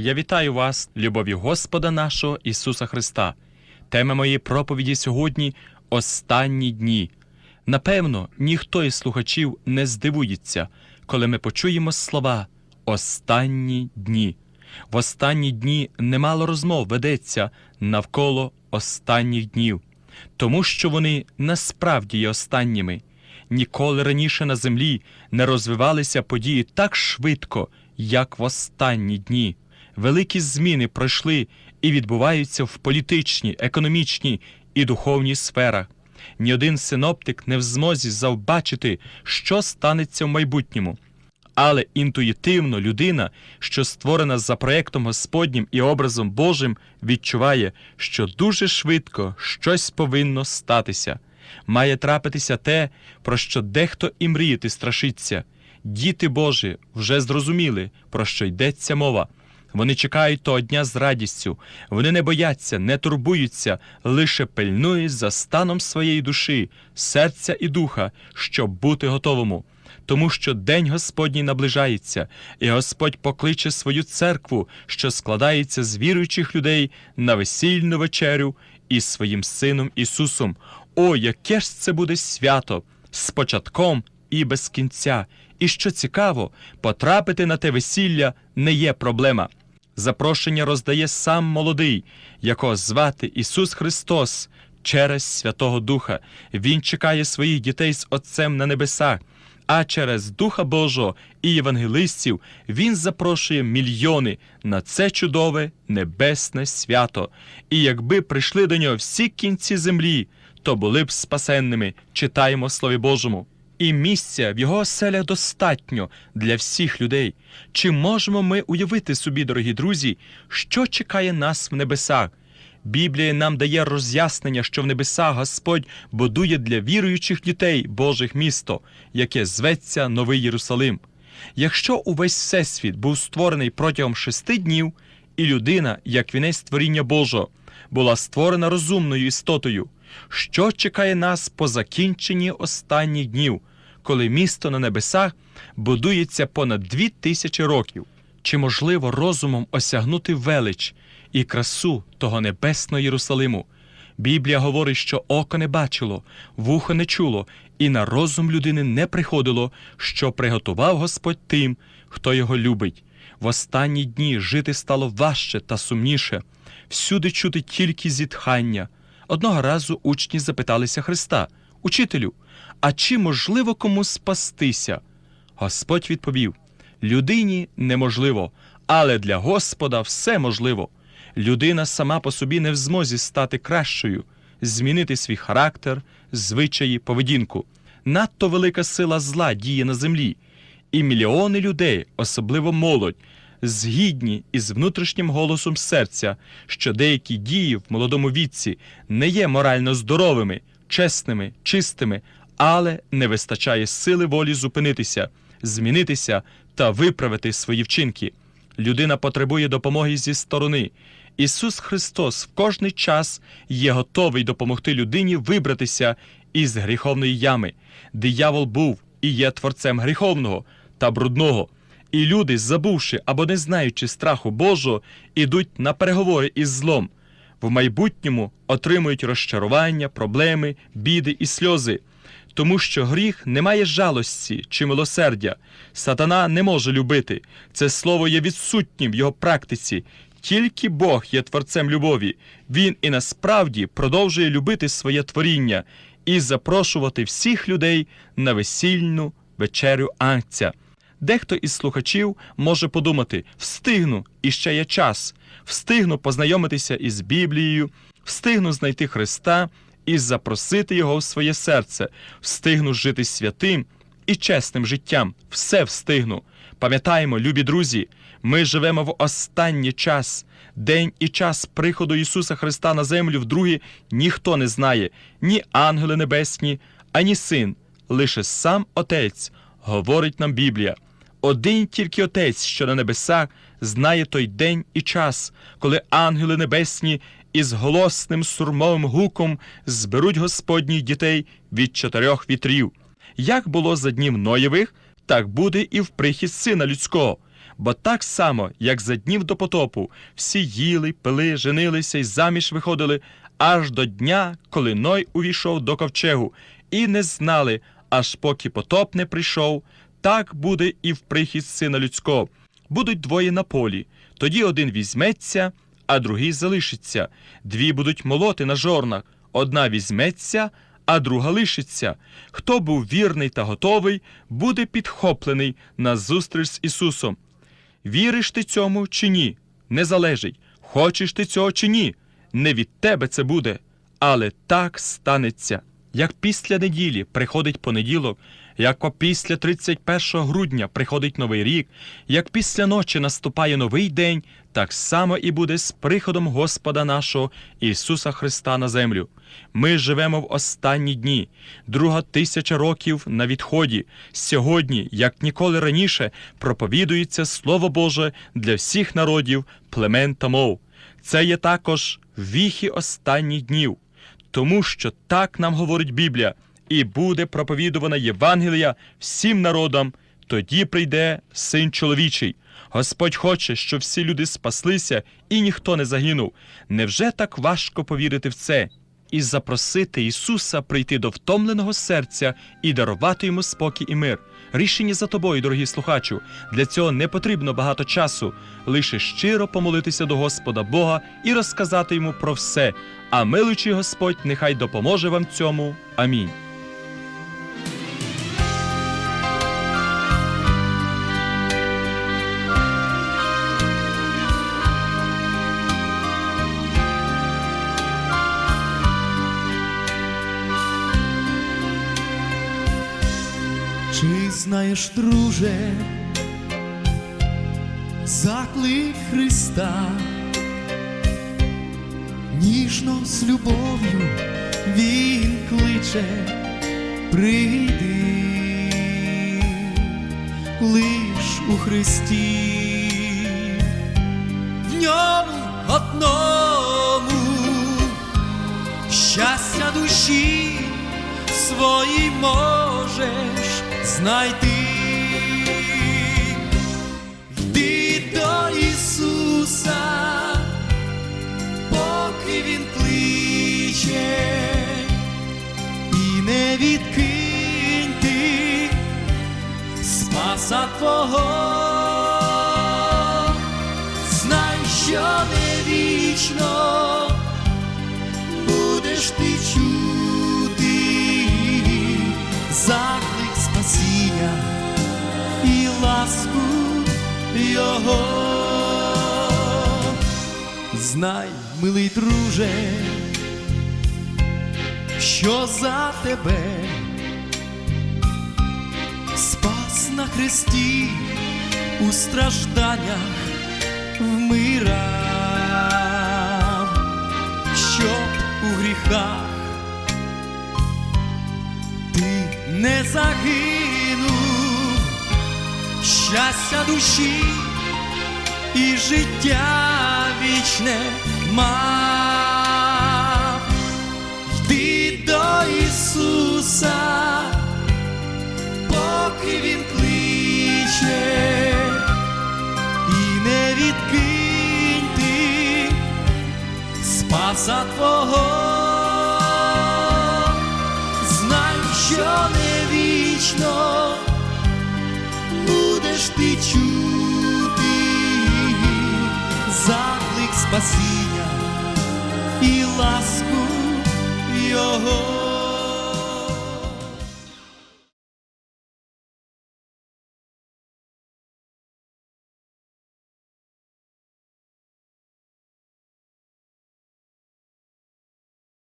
Я вітаю вас, любові Господа нашого Ісуса Христа. Тема моєї проповіді сьогодні останні дні. Напевно, ніхто із слухачів не здивується, коли ми почуємо слова останні дні. В останні дні немало розмов ведеться навколо останніх днів, тому що вони насправді є останніми. Ніколи раніше на землі не розвивалися події так швидко, як в останні дні. Великі зміни пройшли і відбуваються в політичній, економічній і духовній сферах. Ні один синоптик не в змозі завбачити, що станеться в майбутньому. Але інтуїтивно людина, що створена за проектом Господнім і образом Божим, відчуває, що дуже швидко щось повинно статися. Має трапитися те, про що дехто і мріяти страшиться. Діти Божі вже зрозуміли, про що йдеться мова. Вони чекають того дня з радістю, вони не бояться, не турбуються, лише пильнують за станом своєї душі, серця і духа, щоб бути готовому. Тому що день Господній наближається, і Господь покличе свою церкву, що складається з віруючих людей на весільну вечерю із своїм Сином Ісусом. О, яке ж це буде свято з початком і без кінця! І що цікаво, потрапити на те весілля не є проблема. Запрошення роздає сам молодий, якого звати Ісус Христос через Святого Духа. Він чекає своїх дітей з Отцем на небесах, а через Духа Божого і євангелистів Він запрошує мільйони на це чудове небесне свято. І якби прийшли до нього всі кінці землі, то були б спасенними, читаємо Слові Божому. І місця в його оселях достатньо для всіх людей. Чи можемо ми уявити собі, дорогі друзі, що чекає нас в небесах? Біблія нам дає роз'яснення, що в небесах Господь будує для віруючих дітей Божих місто, яке зветься Новий Єрусалим. Якщо увесь всесвіт був створений протягом шести днів, і людина, як вінець творіння Божого, була створена розумною істотою, що чекає нас по закінченні останніх днів, коли місто на небесах будується понад дві тисячі років? Чи можливо розумом осягнути велич і красу того небесного Єрусалиму? Біблія говорить, що око не бачило, вухо не чуло, і на розум людини не приходило, що приготував Господь тим, хто його любить. В останні дні жити стало важче та сумніше, всюди чути тільки зітхання. Одного разу учні запиталися Христа, Учителю, а чи можливо кому спастися? Господь відповів: людині неможливо, але для Господа все можливо. Людина сама по собі не в змозі стати кращою, змінити свій характер, звичаї, поведінку. Надто велика сила зла діє на землі, і мільйони людей, особливо молодь, згідні із внутрішнім голосом серця, що деякі дії в молодому віці не є морально здоровими, чесними, чистими, але не вистачає сили волі зупинитися, змінитися та виправити свої вчинки. Людина потребує допомоги зі сторони. Ісус Христос в кожний час є готовий допомогти людині вибратися із гріховної ями. Диявол був і є творцем гріховного та брудного. І люди, забувши або не знаючи страху Божого, ідуть на переговори із злом. В майбутньому отримують розчарування, проблеми, біди і сльози. Тому що гріх не має жалості чи милосердя. Сатана не може любити. Це слово є відсутнім в його практиці. Тільки Бог є творцем любові. Він і насправді продовжує любити своє творіння і запрошувати всіх людей на весільну вечерю Ангця. Дехто із слухачів може подумати: встигну, і ще є час, встигну познайомитися із Біблією, встигну знайти Христа і запросити Його в своє серце, встигну жити святим і чесним життям. Все встигну. Пам'ятаємо, любі друзі, ми живемо в останній час. День і час приходу Ісуса Христа на землю вдруге ніхто не знає, ні ангели небесні, ані син, лише сам Отець, говорить нам Біблія. Один тільки Отець, що на небесах, знає той день і час, коли ангели небесні із голосним сурмовим гуком зберуть Господніх дітей від чотирьох вітрів. Як було за днів Ноєвих, так буде і в прихід сина людського. Бо так само, як за днів до потопу, всі їли, пили, женилися й заміж виходили, аж до дня, коли Ной увійшов до ковчегу, і не знали, аж поки потоп не прийшов, так буде і в прихід сина людського. Будуть двоє на полі, тоді один візьметься, а другий залишиться. Дві будуть молоти на жорнах, одна візьметься, а друга лишиться. Хто був вірний та готовий, буде підхоплений на зустріч з Ісусом. Віриш ти цьому чи ні? Не залежить. Хочеш ти цього чи ні? Не від тебе це буде, але так станеться. Як після неділі приходить понеділок, як після 31 грудня приходить новий рік, як після ночі наступає новий день, так само і буде з приходом Господа нашого Ісуса Христа на землю. Ми живемо в останні дні, друга тисяча років на відході. Сьогодні, як ніколи раніше, проповідується Слово Боже для всіх народів, племен та мов. Це є також віхи останніх днів, тому що так нам говорить Біблія, і буде проповідувана Євангелія всім народам, тоді прийде син чоловічий. Господь хоче, щоб всі люди спаслися і ніхто не загинув. Невже так важко повірити в це? І запросити Ісуса прийти до втомленого серця і дарувати йому спокій і мир. Рішення за тобою, дорогі слухачу. Для цього не потрібно багато часу, лише щиро помолитися до Господа Бога і розказати йому про все. А милуючий Господь нехай допоможе вам цьому. Амінь. Знаєш, друже, заклик Христа, ніжно з любов'ю Він кличе, прийди лиш у Христі, в ньому одному щастя душі свої можеш знайти. Йди до Ісуса, поки Він кличе, і не відкинь ти спаса Твого. Знай, що не вічно будеш ти чути заклик ласку Його. Знай, милий друже, що за тебе спас на хресті у стражданнях вмирав, щоб у гріхах ти не загинув, щастя душі і життя вічне мав. Йди до Ісуса, поки Він кличе, і не відкинь ти спаса Твого. Знай, що не вічно будеш ти чути заклик спасіння і ласку Його.